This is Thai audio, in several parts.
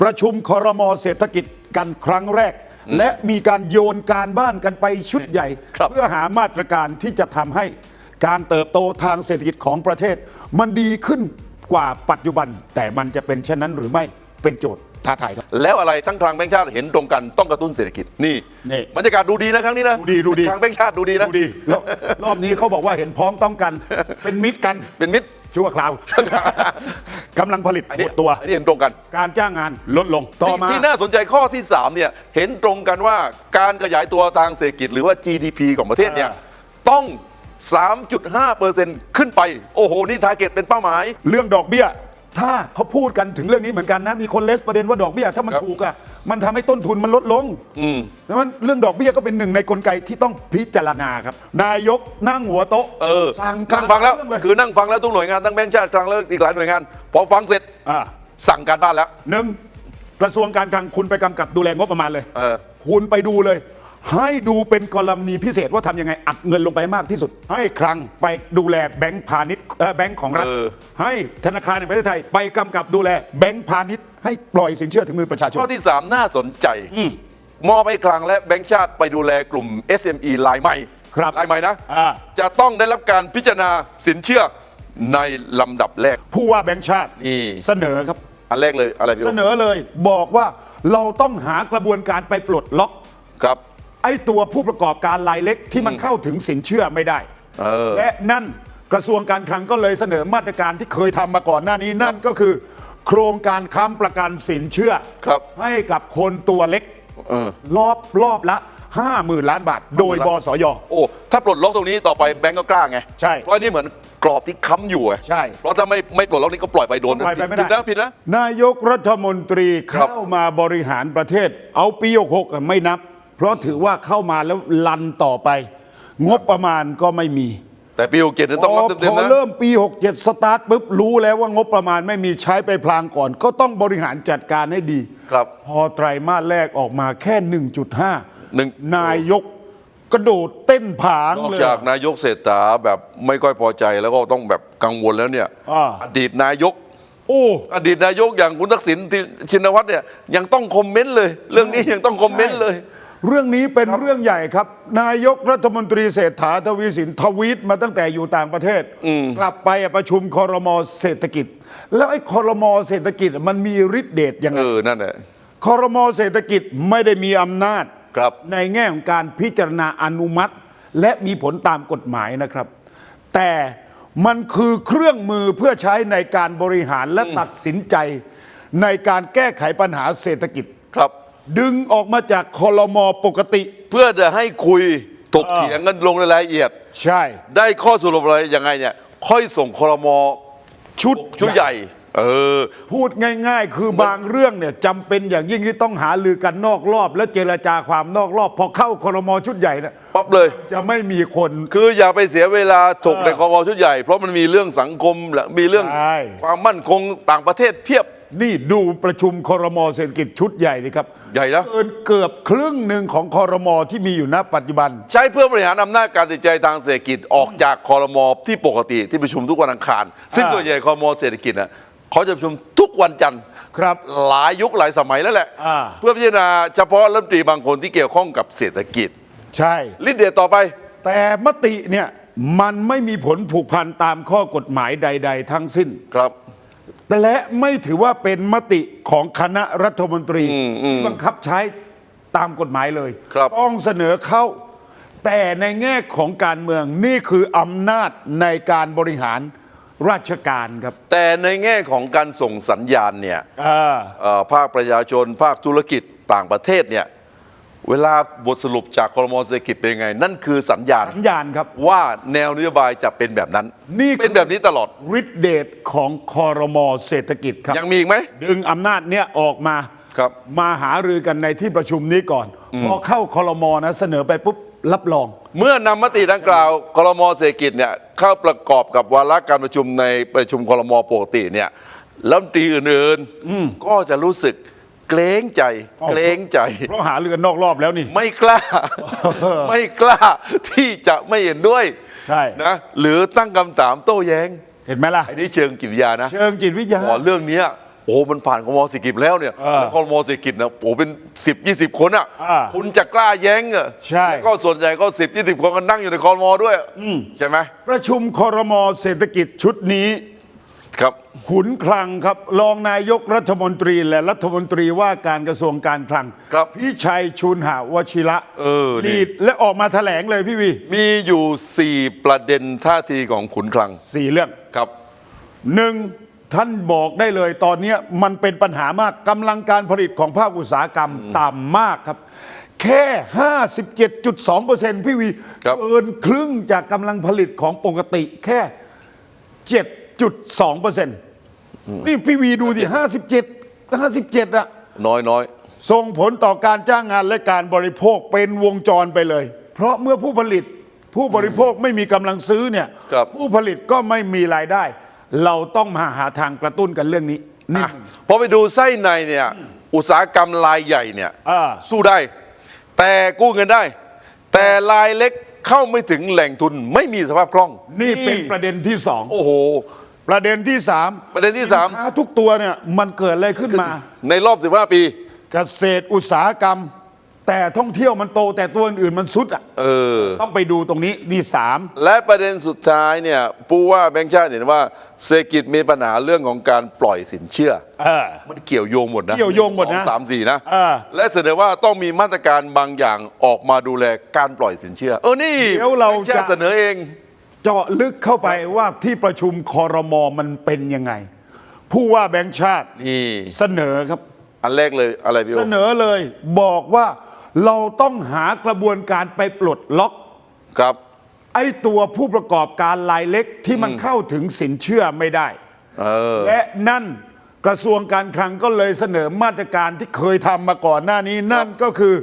ประชุมคอรมอเศรษฐกิจกันครั้งแรก และมีการโยนการบ้านกันไปชุดใหญ่ครับเพื่อหามาตรการที่จะทำให้การเติบโตทางเศรษฐกิจของประเทศ มันดีขึ้นกว่าปัจจุบัน แต่มันจะเป็นเช่นนั้นหรือไม่เป็นโจทย์ท้าทายครับ แล้วอะไรทั้งคลังแบงก์ชาติเห็นตรงกันต้องกระตุ้นเศรษฐกิจนี่นี่บรรยากาศดูดีนะครั้งนี้นะดูดีดูดีคลังแบงก์ชาติดูดีนะดูดีแล้วรอบนี้เขาบอกว่าเห็นพ้องต้องกัน เป็นมิตรกัน เป็นมิตร ชั่วคราวกำลังผลิตอันหนี้มดตัว อันนี้เห็นตรงกันการจ้างงานลดลงต่อที่มา ที่น่าสนใจข้อที่3เนี่ยเห็นตรงกันว่าการขยายตัวทางเศรษฐกิจหรือว่า GDP ของประเทศเนี่ยอ่าต้อง 3.5%ขึ้นไป โอ้โห นี่ทาร์เก็ตเป็นเป้าหมาย เรื่องดอกเบี้ย ถ้าเขาพูดกันถึงเรื่องนี้เหมือนกันนะ มีคนเลสประเด็นว่าดอกเบี้ย ถ้ามันครับถูกอะ มันทำให้ต้นทุนมันลดลงดังนั้นเรื่องดอกเบี้ยก็เป็นหนึ่งในกลไกที่ต้องพิจารณาครับ นายกนั่งหัวโต๊ะเออสั่งนั่งฟังแล้ว เรื่องเลยคือนั่งฟังแล้วทุกหน่วยงานทั้งแบงก์ชาติคลังแล้วอีกหลายหน่วยงาน พอฟังเสร็จอ่าสั่งการบ้านแล้ว หนึ่งกระทรวงการคลังคุณไปกำกับดูแลงบประมาณเลย เออ คุณไปดูเลย ให้ดูเป็นกรณีพิเศษว่าทำยังไงอัดเงินลงไปมากที่สุด ให้คลังไปดูแลแบงก์พาณิชย์เอ่อแบงก์ของรัฐ เออ ให้ธนาคารแห่งประเทศไทยไปกำกับดูแลแบงก์พาณิชย์ให้ปล่อยสินเชื่อถึงมือประชาชน ข้อที่ 3 น่าสนใจ มอบให้คลังและแบงก์ชาติไปดูแลกลุ่ม SME รายใหม่ครับรายใหม่นะ อ่า จะต้องได้รับการพิจารณาสินเชื่อในลำดับแรก ผู้ว่าแบงก์ชาตินี่ เสนอครับ อันแรกเลยอะไรพี่เสโอ๊นอเลยบอกว่าเราต้องหากระบวนการไปปลดล็อก ครับ ไอ้ตัวผู้ประกอบการรายเล็กที่มันเข้าถึงสินเชื่อไม่ได้เออและนั่นกระทรวงการคลังก็เลยเสนอมาตรการที่เคยทำมาก่อนหน้านี้นั่นก็คือ โครงการค้ำประกันสินเชื่อครับให้กับคนตัวเล็กเออรอบรอบละ50,000ล้านบาท โดยบสยโอ้ถ้าปลดล็อกตรงนี้ต่อไปแบงก์ก็กล้าไงใช่เพราะอันนี่เหมือนกรอบที่ค้ำอยู่ไงใช่เพราะถ้าไม่ไม่ปลดล็อกนี่ก็ปล่อยไปโดนปล่อยไปไม่ได้ผิดนะผิดนะนายกรัฐมนตรีครับเข้ามาบริหารประเทศ เอาปี66อะไม่นับ เพราะถือว่าเข้ามาแล้วลันต่อไป งบประมาณก็ไม่มีแต่ปีหกเจ็ดต้องรับพเต็มอๆนะเริ่มปี 67 สตาร์ทปุ๊บรู้แล้วว่างบประมาณไม่มีใช้ไปพลางก่อน ก็ต้องบริหารจัดการให้ดี ครับ พอไตรมาสแรกออกมาแค่1.5หนึ่งนายกกระโดดเต้นผางนอกเลย จากนายกเศรษฐาแบบไม่ค่อยพอใจแล้วก็ต้องแบบกังวลแล้วเนี่ยอ่า อดีตนายก โอ้ อดีตนายกอย่างคุณทักษิณที่ชินวัตรเนี่ยยังต้องคอมเมนต์เลย เรื่องนี้ยังต้องคอมเมนต์เลย เรื่องนี้เป็นเรื่องใหญ่ครับ นายกรัฐมนตรีเศรษฐาทวีสินทวีตมาตั้งแต่อยู่ต่างประเทศ กลับไปประชุมคอรมอเศรษฐกิจ แล้วไอ้คอรมอเศรษฐกิจมันมีฤทธิ์เดชยังไงเออนั่นแหละคอรมอเศรษฐกิจไม่ได้มีอำนาจครับในแง่ของการพิจารณาอนุมัติ และมีผลตามกฎหมายนะครับ แต่มันคือเครื่องมือเพื่อใช้ในการบริหารและตัดสินใจในการแก้ไขปัญหาเศรษฐกิจครับ ดึงออกมาจากคอรมอปกติ เพื่อจะให้คุยถกเถียงกันลงในรายละเอียด ใช่ ได้ข้อสรุปอะไรยังไงเนี่ย ค่อยส่งครมชุดชุดใหญ่ เออ พูดง่าย ๆ คือบางเรื่องเนี่ยจำเป็นอย่างยิ่งที่ต้องหาลือกันนอกรอบ และเจรจาความนอกรอบ พอเข้าคอรมอชุดใหญ่เนี่ยปั๊บเลย จะไม่มีคน คืออย่าไปเสียเวลาถกเออในครมชุดใหญ่ เพราะมันมีเรื่องสังคมและมีเรื่องใช่ ความมั่นคงต่างประเทศเพียบ นี่ดูประชุมคอรมอเศรษฐกิจชุดใหญ่สิครับใหญ่นะเกินเกือบครึ่งหนึ่งของคอรมอที่มีอยู่ณปัจจุบัน ใช้เพื่อบริหารอำนาจการตัดสินใจทางเศรษฐกิจออกจากคอรมอที่ปกติที่ประชุมทุกวันอังคาร ซึ่งอ่าส่วนใหญ่คอรมอเศรษฐกิจนะเขาจะประชุมทุกวันจันทร์ครับหลายยุคหลายสมัยแล้วแหละ อ่า เพื่อพิจารณาเฉพาะรัฐมนตรีบางคนที่เกี่ยวข้องกับเศรษฐกิจใช่ ลิดเดตต่อไป แต่มติเนี่ยมันไม่มีผลผูกพันตามข้อกฎหมายใด ๆ ทั้งสิ้น ครับ และไม่ถือว่าเป็นมติของคณะรัฐมนตรีที่บังคับใช้ตามกฎหมายเลยครับต้องเสนอเข้า แต่ในแง่ของการเมืองนี่คืออำนาจในการบริหารราชการครับ แต่ในแง่ของการส่งสัญญาณเนี่ยอ่าเอ่อภาคประชาชนภาคธุรกิจต่างประเทศเนี่ย เวลาบทสรุปจากคอรมอเศรษฐกิจเป็นยังไง นั่นคือสัญญาณสัญญาณครับ ว่าแนวนโยบายจะเป็นแบบนั้น นี่คือเป็นแบบนี้ตลอดฤทธิเดชของคอรมอเศรษฐกิจครับ ยังมีอีกไหม ดึงอำนาจเนี่ยออกมาครับมาหารือกันในที่ประชุมนี้ก่อน พอเข้าคอรมอนะเสนอไปปุ๊บรับรอง เมื่อนำมติดังกล่าวคอรมอเศรษฐกิจเนี่ยเข้าประกอบกับวาระการประชุมในประชุมคอรมอปกติเนี่ยรัฐมนตรีอื่นๆก็จะรู้สึก เกรงใจอ๋อเกรงใจ เพราะหาเรือนนอกรอบแล้วนี่ ไม่กล้า ไม่กล้าที่จะไม่เห็นด้วยใช่นะหรือตั้งคำถามโต้แย้ง เห็นไหมล่ะอันนี้เชิงจิตวิทยานะ เชิงจิตวิทยาขอเรื่องเนี้ยโอ้โหมันผ่านคอรมอเศรษฐกิจแล้วเนี่ยเออแล้วคอรมอเศรษฐกิจนะโอ้โหเป็น 10 20 คนอะอ่าคุณจะกล้าแย้งเหรอใช่แล้วก็ส่วนใหญ่ก็ 10 20 คนก็นั่งอยู่ในคอรมอด้วยใช่ไหมประชุมคอรมอเศรษฐกิจชุดนี้ ครับขุนคลังครับรองนายกรัฐมนตรีและรัฐมนตรีว่าการกระทรวงการคลังครับพี่ชัยชุนหาวชิระเออนี่ลีดและออกมาแถลงเลยพี่วีมีอยู่ 4 ประเด็นท่าทีของขุนคลังสี่เรื่อง ครับ หนึ่งท่านบอกได้เลยตอนเนี้ยมันเป็นปัญหามากกำลังการผลิตของภาคอุตสาหกรรมต่ำมากครับ แค่ 57.2%พี่วีครับ เกินครึ่งจากกำลังผลิตของปกติแค่ 7.2%นี่พี่วีดูดิ57 57อะน้อยน้อยส่งผลต่อการจ้างงานและการบริโภคเป็นวงจรไปเลย เพราะเมื่อผู้ผลิตผู้บริโภคไม่มีกำลังซื้อเนี่ยครับผู้ผลิตก็ไม่มีรายได้ เราต้องมาหาทางกระตุ้นกันเรื่องนี้นี่อะพอไปดูไส้ในเนี่ยอุตสาหกรรมรายใหญ่เนี่ยอ่าสู้ได้ แต่กู้เงินได้ แต่รายเล็กเข้าไม่ถึงแหล่งทุนไม่มีสภาพคล่อง นี่เป็นประเด็นที่สองโอ้โห ประเด็นที่สามประเด็นที่สามสินค้าทุกตัวเนี่ยมันเกิดอะไรขึ้นมา ในรอบ 15 ปี เกษตรอุตสาหกรรม แต่ท่องเที่ยวมันโตแต่ตัวอื่นๆมันสุดอะเออ ต้องไปดูตรงนี้นี่สามและประเด็นสุดท้ายเนี่ยผู้ว่าแบงค์ชาติเห็นว่าเศรษฐกิจมีปัญหาเรื่องของการปล่อยสินเชื่อ เออ มันเกี่ยวโยงหมดนะเกี่ยวโยงหมดนะสองสามสี่นะเออ และเสนอว่าต้องมีมาตรการบางอย่างออกมาดูแลการปล่อยสินเชื่อ เออนี่เดี๋ยวเราแบงค์ชาจะติเสนอเอง เจาะลึกเข้าไปว่าที่ประชุมคอรมอมันเป็นยังไง ผู้ว่าแบงค์ชาตินี่เสนอครับ อันแรกเลยอะไรพี่โอเสนอเลยบอกว่าเราต้องหากระบวนการไปปลดล็อก ครับ ไอ้ตัวผู้ประกอบการรายเล็กที่มันเข้าถึงสินเชื่อไม่ได้ เออ และนั่นกระทรวงการคลังก็เลยเสนอมาตรการที่เคยทำมาก่อนหน้านี้ นั่นก็คือ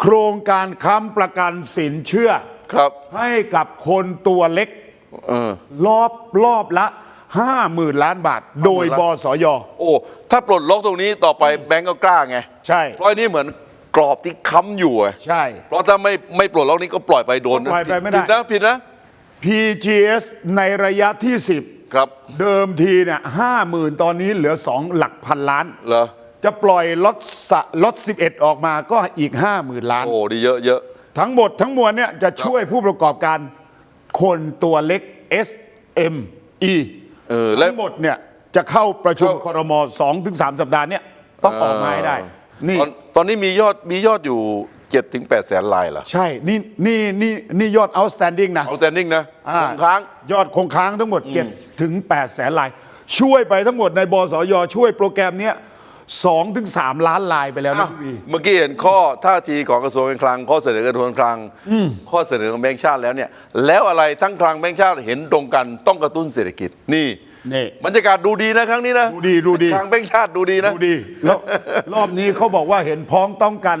โครงการค้ำประกันสินเชื่อ ครับ ให้กับคนตัวเล็กเออ รอบรอบละ 5 0,000 ล้านบาท โดยบสย โอ้ถ้าปลดล็อกตรงนี้ต่อไปแบงก์ก็กล้าไงใช่ เพราะอันนี้เหมือนกรอบที่ค้ำอยู่อะใช่ เพราะถ้าไม่ไม่ปลดล็อกนี้ก็ปล่อยไปโดนปล่อยไปไม่ได้ ผิดนะผิดนะ PGS ในระยะที่ครับ10เดิมทีเนี่ยห้าหมื่นตอนนี้เหลือ 2 หลักพันล้าน เหรอจะปล่อยล็อตสะล็อต11 ออกมาก็อีก 5 0,000 ล้าน โอ้ดีเยอะเยอะ ทั้งหมดทั้งมวลเนี่ยจะช่วยผู้ประกอบการคนตัวเล็ก SME เออและ ทั้งหมดเนี่ยจะเข้าประชุมเข้าครม2ถึง3สัปดาห์เนี่ยต้องออกมาให้ได้ นี่ ตอนตอนนี้มียอดมียอดอยู่7ถึง8แสนลายเหรอใช่ นี่นี่นี่นี่ยอด outstanding นะ เอาแซนดิ้งนะอ่า คงค้าง ยอดคงค้างทั้งหมด7ถึง8แสนลาย ช่วยไปทั้งหมดในบสยช่วยโปรแกรมเนี้ย 2ถึง3ล้านลายไปแล้วนะอ้าวพี่วี เมื่อกี้เห็นข้อท่าทีของกระทรวงการคลัง ข้อเสนอกระทรวงการคลัง ข้อเสนอของแบงก์ชาติแล้วเนี่ย แล้วอะไรทั้งคลังแบงก์ชาติเห็นตรงกันต้องกระตุ้นเศรษฐกิจนี่นี่บรรยากาศดูดีนะครั้งนี้นะดูดีดูดี คลังแบงก์ชาติดูดีนะ ดูดีแล้วรอบนี้เขาบอกว่าเห็นพ้องต้องกัน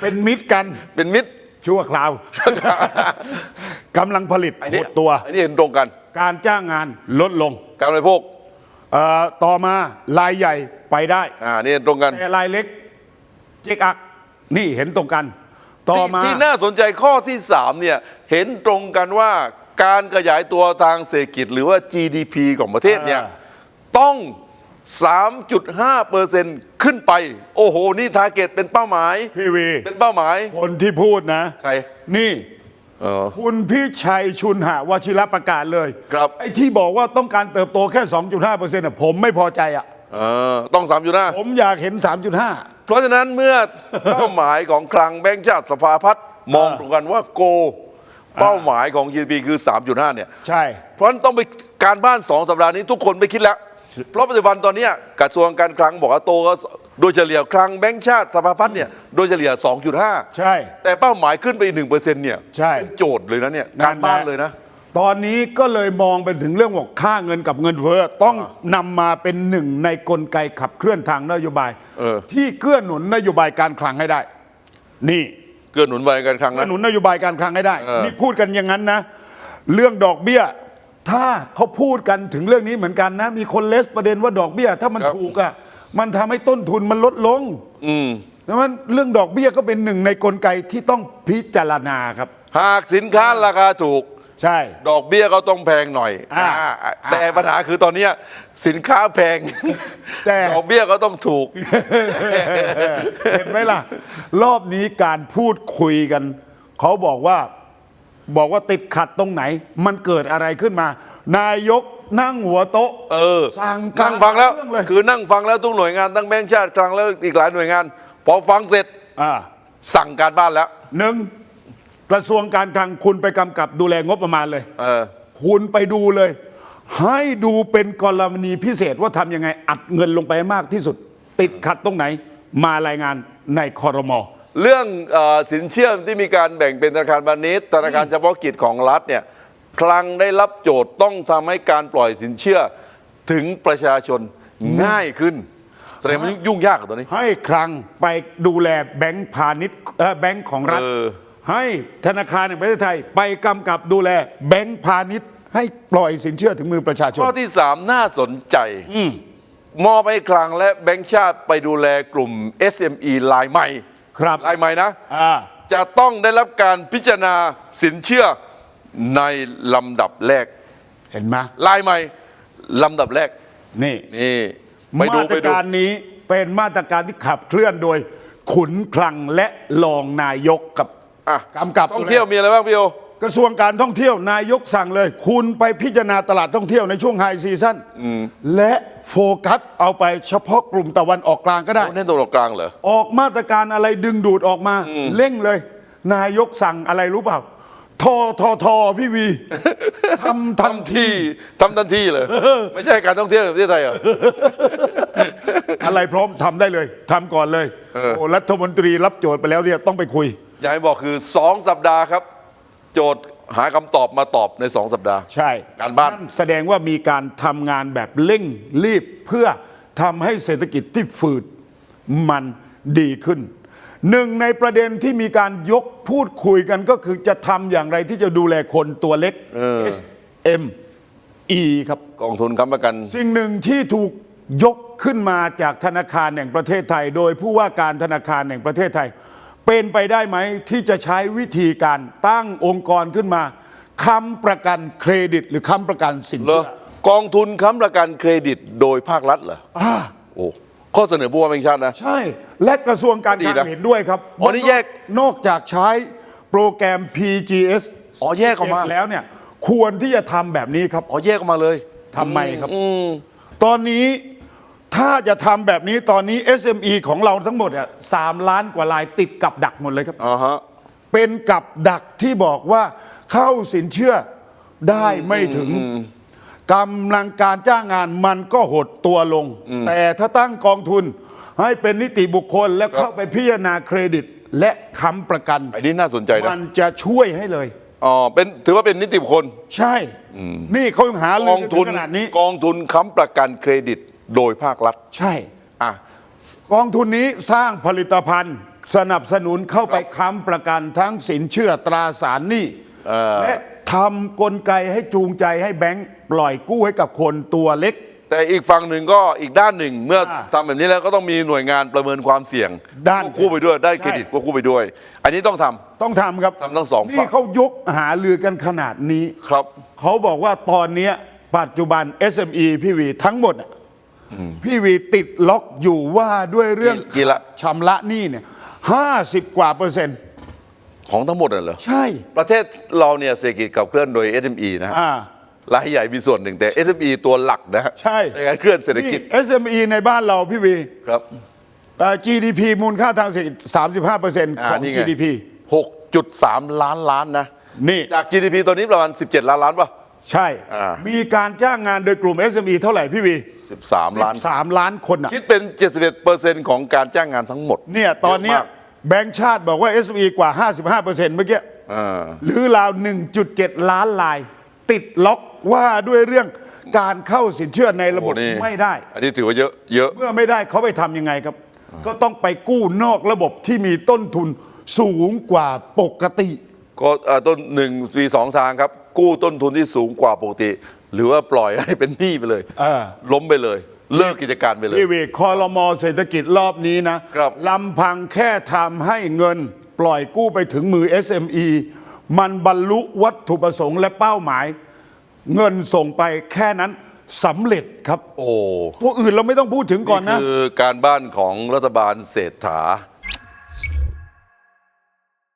เป็นมิตรกันเป็นมิตรชั่วคราวกำลังผลิตอันหนี้ดตัว อันนี้เห็นตรงกัน การจ้างงานลดลง การบริโภค เอ่อต่อมารายใหญ่ไปได้ อ่านี่เห็นตรงกันแต่รายเล็กเจ๊กอัก นี่เห็นตรงกัน ต่อที่มาที่น่าสนใจข้อที่ 3 เนี่ย เห็นตรงกันว่าการขยายตัวทางเศรษฐกิจหรือว่า GDP ของประเทศเนี่ย อ่า ต้อง 3.5เปอร์เซ็นต์ขึ้นไป โอ้โห นี่ทาร์เก็ตเป็นเป้าหมาย พี่วี เป็นเป้าหมาย คนที่พูดนะ ใคร นี่ เออ คุณพี่ชัยชุนหาวชิระประกาศเลยครับ ไอ้ที่บอกว่าต้องการเติบโตแค่ 2.5%อน่ะผมไม่พอใจอะ เออต้อง3.5ผมอยากเห็น 3.5 เพราะฉะนั้นเมื่อ เป้าหมายของคลังแบงก์ชาติสภาพัฒน์มองตรงกันว่าโก เป้าหมายของ GDP คือ 3.5 เนี่ย ใช่ เพราะฉะนั้นต้องไปการบ้าน 2 สัปดาห์นี้ทุกคนไม่คิดแล้ว เพราะปัจจุบันตอนเนี้ยกระทรวงการคลังบอกว่าโตก็ โดยเฉลี่ยคลังแบงก์ชาติสภาพัฒน์เนี่ยโดยเฉลี่ย 2.5 ใช่ แต่เป้าหมายขึ้นไป1%เนี่ยใช่ เป็นโจทย์เลยนะเนี่ยการบ้านเลยนะ ตอนนี้ก็เลยมองไปถึงเรื่องบอกค่าเงินกับเงินเฟ้อต้องนำมาเป็นหนึ่งในกลไกขับเคลื่อนทางนโยบายเออ ที่เกื้อหนุนนโยบายการคลังให้ได้ นี่ เกื้อหนุนไว้การคลังเกื้นะอหนุนนโยบายการคลังให้ได้ เออ นี่พูดกันอย่างนั้นนะ เรื่องดอกเบี้ย ถ้าเขาพูดกันถึงเรื่องนี้เหมือนกันนะ มีคนเลสประเด็นว่าดอกเบี้ย ถ้ามันถูกอะ มันทำให้ต้นทุนมันลดลงอืมดังนั้นเรื่องดอกเบี้ยก็เป็นหนึ่งในกลไกที่ต้องพิจารณาครับ หากสินค้าราคาถูก ใช่ ดอกเบี้ยก็ต้องแพงหน่อยอ่าอ่าแต่ปัญหาคือตอนเนี้ยสินค้าแพงแต่ ดอกเบี้ยก็ต้องถูก เห็นไหมล่ะ รอบนี้การพูดคุยกัน เขาบอกว่าบอกว่าติดขัดตรงไหน มันเกิดอะไรขึ้นมา นายก นั่งหัวโต๊ะเออสั่งการนั่งฟังแล้ว เรื่องเลยคือนั่งฟังแล้วทุกหน่วยงานตั้งแบงค์ชาติคลังแล้วอีกหลายหน่วยงาน พอฟังเสร็จอ่าสั่งการบ้านแล้ว หนึ่งกระทรวงการคลังคุณไปกำกับดูแลงบประมาณเลย เออ คุณไปดูเลย ให้ดูเป็นกรณีพิเศษว่าทำยังไง อัดเงินลงไปให้มากที่สุด ติดขัดตรงไหน มารายงานในคอรมอ เรื่องเออสินเชื่อที่มีการแบ่งเป็นธนาคารพาณิชย์ธนาคารเฉพาะกิจของรัฐเนี่ย คลังได้รับโจทย์ต้องทำให้การปล่อยสินเชื่อถึงประชาชนง่ายขึ้น แสดงมันยุ่งยากกับตัวนี้ ให้คลังไปดูแลแบงก์พาณิชย์เอ่อแบงก์ของรัฐ เออ ให้ธนาคารแห่งประเทศไทย ไปกำกับดูแลแบงก์พาณิชย์ ให้ปล่อยสินเชื่อถึงมือประชาชน ข้อที่สามน่าสนใจมอบให้คลังและแบงก์ชาติไปดูแลกลุ่ม SME รายใหม่ครับรายใหม่นะ อ่า จะต้องได้รับการพิจารณาสินเชื่อ ในลำดับแรกเห็นไหมรายใหม่ลำดับแรกนี่นี่ไปดูมาตไปรดู การนี้เป็นมาตรการที่ขับเคลื่อนโดย ขุนคลังและรองนายกกับอะ กำกับท่องเที่ยวมีอะไรบ้างพี่โอกระทรวงการท่องเที่ยวนายกสั่งเลย คุณไปพิจารณาตลาดท่องเที่ยวในช่วงไฮซีซั่นและโฟกัสเอาไปเฉพาะกลุ่มตะวันออกกลางก็ได้โอ้เน้นตรงกลางเหรอ ออกมาตรการอะไรดึงดูดออกมา เร่งเลย นายกสั่งอะไรรู้เปล่า ทอทอทอพี่วีทำทันทำที่ทำทันทีเลยไม่ใช่การท่องเที่ยวในประเทศไทยเหรอ อะไรพร้อมทำได้เลยทำก่อนเลยเออ โอ้รัฐมนตรีรับโจทย์ไปแล้วเนี่ยต้องไปคุย อยากให้บอกคือ 2 สัปดาห์ครับ โจทย์หาคำตอบมาตอบใน 2 สัปดาห์ ใช่การบ้านนั่แสดงว่ามีการทำงานแบบเร่งรีบเพื่อทำให้เศรษฐกิจที่ฝืดมันดีขึ้น หนึ่งในประเด็นที่มีการยกพูดคุยกันก็คือจะทำอย่างไรที่จะดูแลคนตัวเล็ก SME ครับ กองทุนค้ำประกัน สิ่งหนึ่งที่ถูกยกขึ้นมาจากธนาคารแห่งประเทศไทย โดยผู้ว่าการธนาคารแห่งประเทศไทย เป็นไปได้ไหมที่จะใช้วิธีการตั้งองค์กรขึ้นมาค้ำประกันเครดิต หรือค้ำประกันสินเหรเชื่ออกองทุนค้ำประกันเครดิตโดยภาครัฐเหรอ อ่า โอ้ ข้อเสนอผู้ว่าแบงค์ชาตินะ ใช่ และกระทรวงการดีคลันะงเห็นด้วยครับอ๋อนี่แยกนอกจากใช้โปรแกรม PGS อ๋อแยกออกมา แล้วเนี่ย ควรที่จะทำแบบนี้ครับอ๋อแยกออกมาเลยทำไมครับตอนนี้ถ้าจะทำแบบนี้ตอนนี้ SME ของเราทั้งหมดอะสามล้านกว่าลายติดกับดักหมดเลยครับ อ่าฮะ เป็นกับดักที่บอกว่าเข้าสินเชื่อได้ไม่ถึง กำลังการจ้างงานมันก็หดตัวลง แต่ถ้าตั้งกองทุนให้เป็นนิติบุคคลแล้วเข้าไปพิจารณาเครดิตและค้ำประกัน ไอ้นี่น่าสนใจนะมันจะช่วยให้เลยอ๋อเป็นถือว่าเป็นนิติบุคคล ใช่นี่เขาหากลืองกันทุถึนงขนาดนี้กองทุนค้ำประกันเครดิตโดยภาครัฐ ใช่อะกองทุนนี้สร้างผลิตภัณฑ์ สนับสนุนเข้าไปค้ำประกันทั้งสินเชื่อตราสารหนี้และทำกลไกให้จูงใจให้แบงก์ปล่อยกู้ให้กับคนตัวเล็ก แต่อีกฝั่งหนึ่งก็อีกด้านหนึ่ง เมื่ออ่าทำแบบนี้แล้วก็ต้องมีหน่วยงานประเมินความเสี่ยงด้านควบคู่ไปด้วยได้ใช่เครดิตควบคู่ไปด้วย อันนี้ต้องทำ ต้องทำครับทำทั้งสองฝั่นี่งเขายกหาลือกันขนาดนี้ ครับ เขาบอกว่าตอนเนี้ยปัจจุบัน SME พี่วีทั้งหมดอะพี่วีติดล็อกอยู่ว่าด้วยเรื่องกี่กี่ละ ชำระหนี้เนี่ยห้าสิบกว่าเปอร์เซ็นต์ ของทั้งหมดน่ะเหรอ ใช่ ประเทศเราเนี่ยเศรษฐกิจขับเคลื่อนโดย SME นะฮะอ่า รายใหญ่มีส่วนหนึ่งแต่ SME ตัวหลักนะฮะใช่ ในการเคลื่อนเศรษฐกิจ นี่ SME ในบ้านเราพี่วีครับเอ่อ GDP มูลค่าทางเศรษฐกิจ35เปอร์เซ็นต์อ่าของนี่ไง GDP 6.3 ล้านล้านนะ นี่ จาก GDP ตอนนี้ประมาณ 17 ล้านล้านป่ะ ใช่ อ่ามีการจ้างงานโดยกลุ่ม SME เท่าไหร่พี่วี13 ล้าน 13 ล้านคนอะคิดเป็น 71%ของการจ้างงานทั้งหมดเนี่ยตอนเนี้ยเยะมากแบงก์ชาติบอกว่า SME กว่า 55เปอร์เซ็นต์เมื่อกี้อ่าหรือราว 1.7 ล้านลาย ติดล็อกว่าด้วยเรื่องการเข้าสินเชื่อในระบบโอ้นี่ ไม่ได้ อันนี้ถือว่าเยอะเยอะ เมื่อไม่ได้เขาไปทำยังไงครับ ก็ต้องไปกู้นอกระบบที่มีต้นทุนสูงกว่าปกติ ก็เอ่อต้นหนึ่งมีสองทางครับ กู้ต้นทุนที่สูงกว่าปกติ หรือว่าปล่อยให้เป็นหนี้ไปเลยเออ ล้มไปเลย เลิกกิจการไปเลย พี่วีคอรมอเศรษฐกิจรอบนี้นะครับ ลำพังแค่ทำให้เงินปล่อยกู้ไปถึงมือ SME มันบรรลุวัตถุประสงค์และเป้าหมาย เงินส่งไปแค่นั้นสำเร็จครับ โอ้ตัวอื่นเราไม่ต้องพูดถึงก่อนนะ คือการบ้านของรัฐบาลเศรษฐา